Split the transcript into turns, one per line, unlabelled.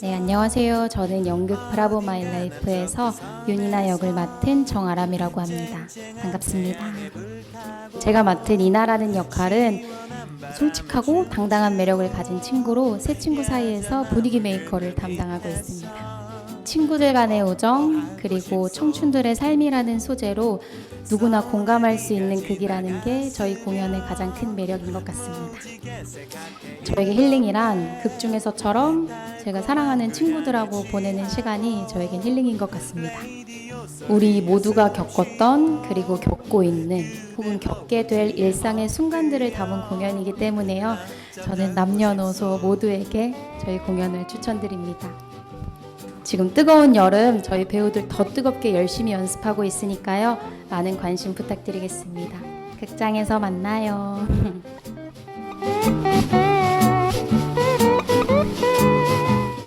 네, 안녕하세요. 저는 연극 브라보 마이 라이프에서 윤이나 역을 맡은 정아람이라고 합니다. 반갑습니다. 제가 맡은 이나라는 역할은 솔직하고 당당한 매력을 가진 친구로 세 친구 사이에서 분위기 메이커를 담당하고 있습니다. 친구들 간의 우정, 그리고 청춘들의 삶이라는 소재로 누구나 공감할 수 있는 극이라는 게 저희 공연의 가장 큰 매력인 것 같습니다. 저에게 힐링이란 극 중에서처럼 제가 사랑하는 친구들하고 보내는 시간이 저에겐 힐링인 것 같습니다. 우리 모두가 겪었던 그리고 겪고 있는 혹은 겪게 될 일상의 순간들을 담은 공연이기 때문에요. 저는 남녀노소 모두에게 저희 공연을 추천드립니다. 지금 뜨거운 여름 저희 배우들 더 뜨겁게 열심히 연습하고 있으니까요. 많은 관심 부탁드리겠습니다. 극장에서 만나요.